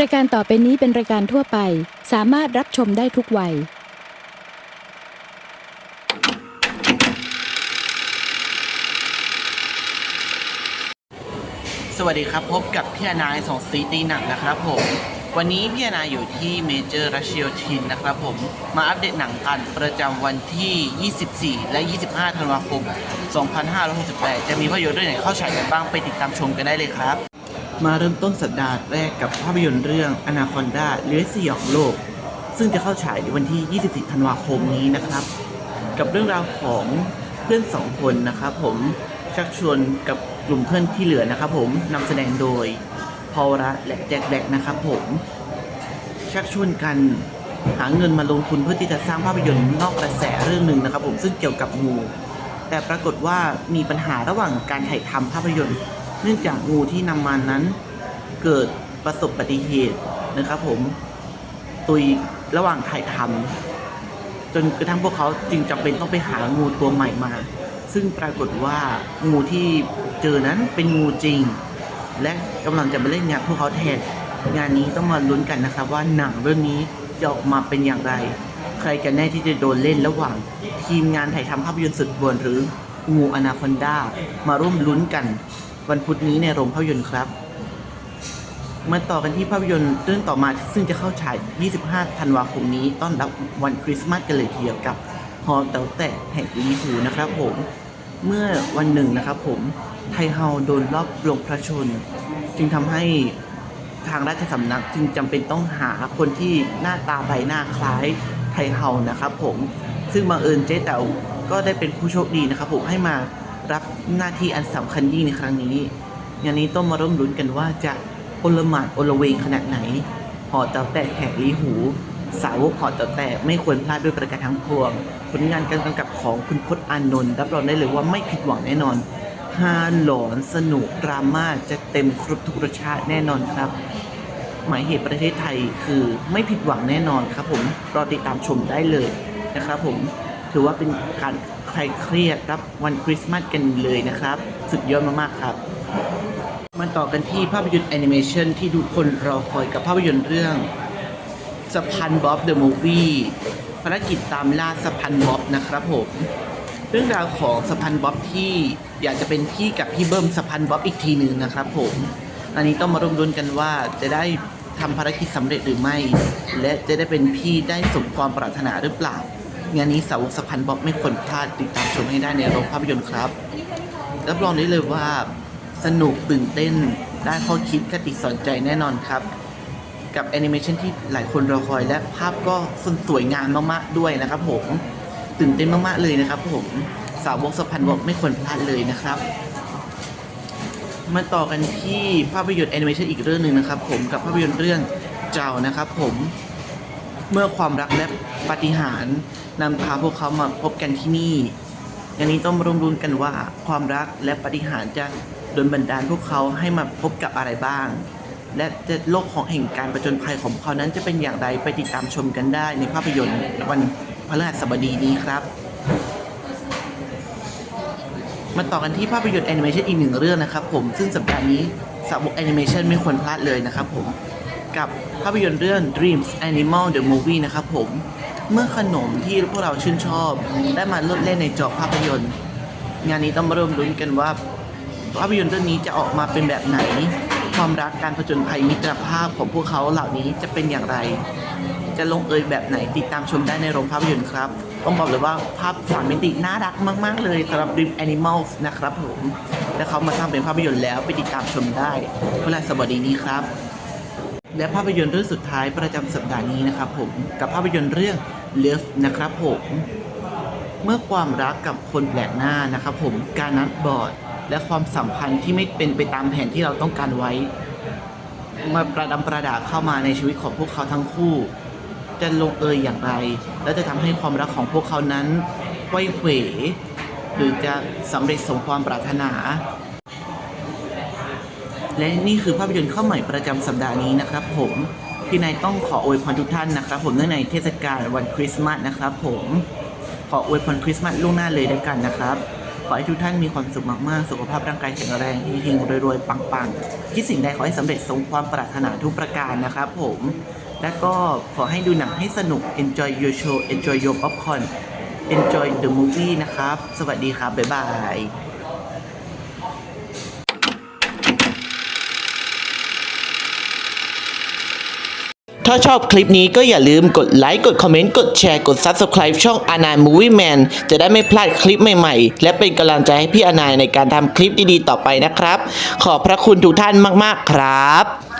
รายการต่อไปนี้เป็นรายการทั่วไป สามารถรับชมได้ทุกวัย สวัสดีครับพบกับพี่อนายสองซีตีหนังนะครับผม วันนี้พี่อนายอยู่ที่เมเจอร์รัชโยธินนะครับผม มาอัปเดตหนังกันประจำวันที่ 24 และ 25 ธันวาคม 2568 จะมีภาพยนตร์เรื่องไหนเข้าฉายกันบ้างไปติดตามชมกันได้เลยครับ มาเริ่มต้นสัปดาห์แรกกับภาพยนตร์เรื่องอนาคอนดาเลื้อยสยองโลก ซึ่งจะเข้าฉายในวันที่ 24 ธันวาคมนี้นะครับ กับเรื่องราวของเพื่อนสองคนนะครับผมชักชวนกับกลุ่มเพื่อนที่เหลือนะครับผมนำแสดงโดยพอลรัตและแจ็คแบล็กนะครับผมชักชวนกันหาเงินมาลงทุนเพื่อที่จะสร้างภาพยนตร์นอกกระแสเรื่องหนึ่งนะครับ ผมซึ่งเกี่ยวกับงูแต่ปรากฏว่ามีปัญหาระหว่างการถ่ายทำภาพยนตร์ เนื่องจากงูที่นำมานั้น เกิดประสบอุบัติเหตุนะครับ ผมตุยระหว่างถ่ายทำจนกระทั่งพวกเขาจึงจำเป็นต้องไปหางูตัวใหม่มา ซึ่งปรากฏว่างูที่เจอนั้นเป็นงูจริง และกำลังจะมาเล่นงานพวกเขาแทนงานนี้ต้องมาลุ้นกันนะครับว่าหนังเรื่องนี้จะออกมาเป็นอย่างไร ใครกันแน่ที่จะโดนเล่นระหว่าง ทีมงานถ่ายทำภาพยนตร์สุดบวนหรืองูอนาคอนดามาร่วมลุ้นกัน วันพุธนี้ในโรงภาพยนตร์ครับมาต่อกันที่ภาพยนตร์เรื่องต่อมาซึ่งจะเข้าฉาย 25 ธันวาคมนี้ต้อนรับวันคริสต์มาสกันเลยทีเดียวกับฮอลเต๋าแตะแห่งลีหูนะครับผมเมื่อวันหนึ่งนะครับผมไทเฮาโดนรอบลงพระชน จึงทำให้ทางราชสำนักจึงจำเป็นต้องหาคนที่หน้าตาใบหน้าคล้ายไทเฮานะครับผมซึ่งบังเอิญเจ๊แต๋วก็ได้เป็นผู้โชคดีนะครับผมให้มา รับหน้าที่อันสำคัญยิ่งในครั้งนี้งานนี้ต้องมาร่วมลุ้นกันว่าจะโอลหมานโอลเวงขนาดไหนหอเต่าแตะแห่งลีหู สาวกหอเต่าแตะไม่ควรพลาดด้วยประการทั้งปวง ผลงานการกำกับของคุณพจน์อานนท์รับรองได้เลยว่าไม่ผิดหวังแน่นอนฮาหลอนสนุกดราม่าจะเต็มครบทุกรสชาติแน่นอนครับ หมายเหตุประเทศไทยคือไม่ผิดหวังแน่นอนครับผมรอติดตามชมได้เลยนะครับผมถือว่าเป็นการ ใคลายเครียดรับวันคริสต์มาสกันเลยนะครับ สุดยอดมากๆครับ มาต่อกันที่ภาพยนตร์แอนิเมชันที่ทุกคนรอคอยกับภาพยนตร์เรื่องสพันบ๊อบเดอะมูฟวี่ภารกิจตามล่าสพันบ๊อบนะครับผมเรื่องราวของสพันบ๊อบที่อยากจะเป็นพี่กับพี่เบิ้มสพันบ๊อบอีกทีหนึ่งนะครับผม อันนี้ต้องมาร่วมรุ้นกันว่าจะได้ทำภารกิจสำเร็จหรือไม่ และจะได้เป็นพี่ได้สมความปรารถนาหรือเปล่า งานนี้สาวกสะพันบ๊อบไม่ควรพลาดติดตามชมให้ได้ในโรงภาพยนตร์ครับ รับรองได้เลยว่าสนุกตื่นเต้นได้ข้อคิดคติสอนใจแน่นอนครับ กับแอนิเมชันที่หลายคนรอคอยและภาพก็สวยงามมากๆด้วยนะครับผมตื่นเต้นมากๆเลยนะครับผมสาวกสะพันบอกไม่ควรพลาดเลยนะครับ มาต่อกันที่ภาพยนตร์แอนิเมชันอีกเรื่องหนึ่งนะครับ ผมกับภาพยนตร์เรื่องเจ้านะครับ ผม เมื่อความรักและปาฏิหาริย์นำพาพวกเขามาพบกันที่นี่อย่างนี้ต้องมาร่วมรุ้นกันว่าความรักและปาฏิหาริย์จะดลบันดาลพวกเขาให้มาพบกับอะไรบ้าง และจะโลกของแห่งการประจนภัยของเขานั้นจะเป็นอย่างไรไปติดตามชมกันได้ในภาพยนตร์วันพฤหัสบดีนี้ครับมาต่อกันที่ภาพยนตร์แอนิเมชันอีกหนึ่งเรื่องนะครับผม ซึ่งสัปดาห์นี้สาวกแอนิเมชันไม่ควรพลาดเลยนะครับผม กับภาพยนตร์เรื่อง Dreams Animal the Movie นะครับผม เมื่อขนมที่พวกเราชื่นชอบ ได้มาลดเล่นในจอภาพยนตร์ งานนี้ต้องมาเริ่มลุ้นกันว่า ภาพยนตร์เรื่องนี้จะออกมาเป็นแบบไหน ความรักการผจญภัยมิตรภาพของพวกเขาเหล่านี้จะเป็นอย่างไร จะลงเอยแบบไหนติดตามชมได้ในโรงภาพยนตร์ครับต้องบอกเลยว่าภาพสามมิติน่ารักมาก ๆ เลยสำหรับ Dream Animals นะครับผมและเขามาสร้างเป็นภาพยนตร์แล้วไปติดตามชมได้เวลาสวัสดีนี้ครับ และภาพยนตร์เรื่องสุดท้ายประจำสัปดาห์นี้นะครับผมกับภาพยนตร์เรื่อง Love นะครับผมเมื่อความรักกับคนแปลกหน้านะครับผมการนัดบอดและความสัมพันธ์ที่ไม่เป็นไปตามแผนที่เราต้องการไว้ มาประดำประดาเข้ามาในชีวิตของพวกเขาทั้งคู่ จะลงเอยอย่างไร และจะทำให้ความรักของพวกเขานั้นไขว้เขวหรือจะสำเร็จสมความปรารถนา และนี่คือภาพยนตร์ข้าใหม่ประจำสัปดาห์นี้นะครับผมพี่นายต้องขออวยพรทุกท่านนะครับ ผมเนื่องในเทศกาลวันคริสต์มาสนะครับ ผมขออวยพรคริสต์มาสล่วงหน้าเลยด้วยกันนะครับขอให้ทุกท่านมีความสุขมาก ๆ สุขภาพร่างกายแข็งแรงเฮงๆรวย ๆ ปัง ๆ คิดสิ่งใดขอให้สำเร็จสมความปรารถนาทุกประการนะครับผม และก็ขอให้ดูหนังให้สนุก enjoy your show enjoy your popcorn enjoy the movie นะครับ สวัสดีครับ บ๊ายบาย ถ้าชอบคลิปนี้ก็อย่าลืมกดไลค์ กดคอมเมนต์ กดแชร์ กด Subscribe ช่องอานาย Movie Man จะได้ไม่พลาดคลิปใหม่ๆ และเป็นกำลังใจให้พี่อานายในการทำคลิปดีๆ ต่อไปนะครับ ขอบพระคุณทุกท่านมากๆครับ